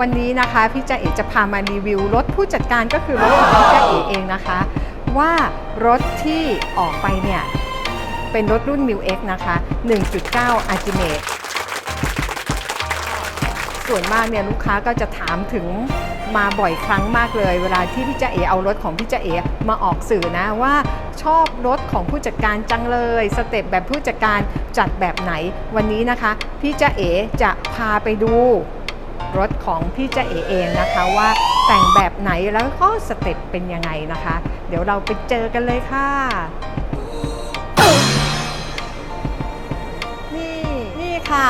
วันนี้นะคะพี่จ่าเอ๋จะพามารีวิวรถผู้จัดการก็คือรถของพี่จ่าเอ๋เองนะคะ ว่ารถที่ออกไปเนี่ย เป็นรถรุ่น m ิ X นะคะ 1.9 Ultimate ส่วนมากเนี่ยลูกค้าก็จะถามถึงมาบ่อยครั้งมากเลย เวลาที่พี่จ๊ะเอเอารถของพี่จ๊ะเอมาออกสื่อนะว่าชอบรถของผู้จัดการจังเลย สเต็ปแบบผู้จัดการจัดแบบไหน วันนี้นะคะ พี่จ๊ะเอจะพาไปดู รถของพี่เจเอเองนะคะว่าแต่งแบบไหนแล้วก็สเต็ปเป็นยังไงนะคะ เดี๋ยวเราไปเจอกันเลยค่ะ นี่นี่ค่ะ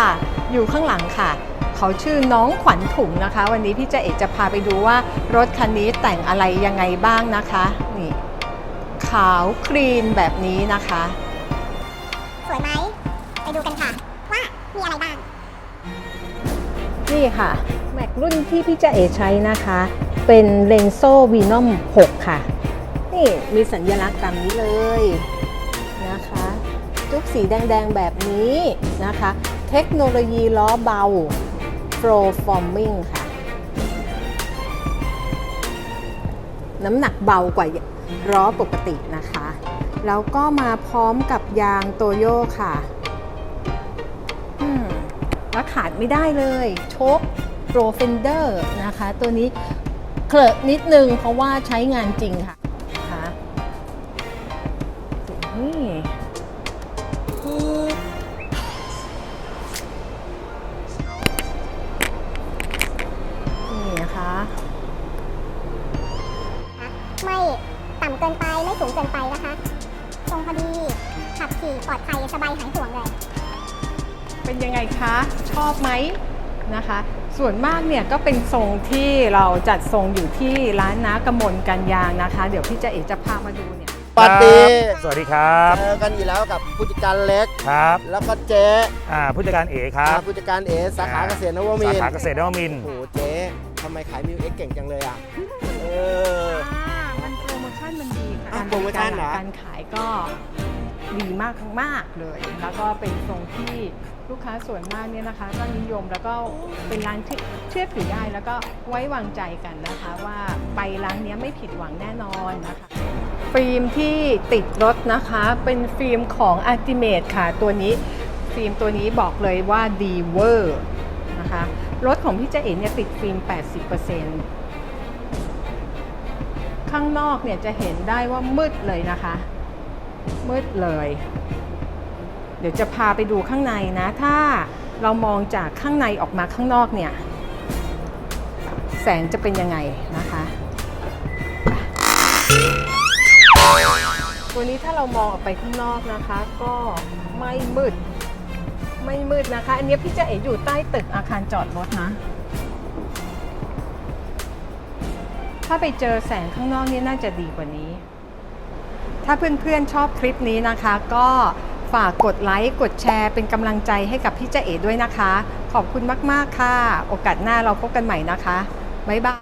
อยู่ข้างหลังค่ะ เขาชื่อน้องขวัญถุงนะคะ วันนี้พี่เจเอกจะพาไปดูว่ารถคันนี้แต่งอะไรยังไงบ้างนะคะนี่ขาวคลีนแบบนี้นะคะ สวยไหม ไปดูกันค่ะ ว่ามีอะไรบ้าง นี่ค่ะ แม็กรุ่นที่พี่เจเอใช้นะคะ เป็นเลนโซวีนอม6 ค่ะ นี่มีสัญลักษณ์ตามนี้เลยนะคะจุกสีแดง ๆ แบบนี้นะคะ เทคโนโลยีล้อเบา Pro Forming ค่ะ น้ำหนักเบากว่าล้อปกตินะคะ แล้วก็มาพร้อมกับยางโตโยค่ะ แล้วขาดไม่ได้เลยโชค Pro Fender นะคะ ตัวนี้เคลอะนิดนึงเพราะว่าใช้งานจริงค่ะนะคะนี่นี่นะคะ ไม่ต่ำเกินไปไม่สูงเกินไปนะคะ ตรงพอดี ขับขี่ปลอดภัยสบายหายห่วงเลย เป็นยังไงคะ ชอบไหมนะคะ ส่วนมากเนี่ยก็เป็นทรงที่เราจัดทรงอยู่ที่ร้านน้ากำมลกันยางนะคะ เดี๋ยวพี่เจะเอ๋จะพามาดูเนี่ยสวัสดีสวัสดีครับเจอกันอีกแล้วกับผู้จัดการเล็ก ครับแล้วก็เจ๊อ่าผู้จัดการเอครับผู้จัดการเอสาขาเกษตรนวมิสานทขาร์เกษตรนวมินทร์โอ้โหเจ๊ทำไมขายมิวเอ็กเก่งจังเลยอะ เออ มันโปรโมชั่นมันดีค่ะอะโปรโมชั่นเหรอ การขายก็ ดีมากมากเลย แล้วก็เป็นทรงที่ลูกค้าส่วนมากเนี่ยนะคะก็นิยมแล้วก็เป็นร้านที่เชื่อถือได้แล้วก็ไว้วางใจกันนะคะว่าไปร้านเนี้ยไม่ผิดหวังแน่นอนนะคะฟิล์มที่ติดรถนะคะ เป็นฟิล์มของ Ultimate ค่ะตัวนี้ฟิล์มตัวนี้บอกเลยว่าดีเวอร์นะคะรถของพี่เจเอ๋เนี่ยติดฟิล์ม 80%ข้างนอกเนี่ยจะเห็นได้ว่ามืดเลยนะคะ มืดเลย เดี๋ยวจะพาไปดูข้างในนะ ถ้าเรามองจากข้างในออกมาข้างนอกเนี่ย แสงจะเป็นยังไงนะคะ ตัวนี้ถ้าเรามองออกไปข้างนอกนะคะ ก็ไม่มืด ไม่มืดนะคะ อันนี้พี่เจะเอ๋อยู่ใต้ตึกอาคารจอดรถนะ ถ้าไปเจอแสงข้างนอกนี่น่าจะดีกว่านี้ ถ้าเพื่อนๆชอบคลิปนี้นะคะ ก็ฝากกดไลค์กดแชร์เป็นกำลังใจให้กับพี่เจเอ๋ด้วยนะคะ ขอบคุณมากๆค่ะ โอกาสหน้าเราพบกันใหม่นะคะ บ๊ายบาย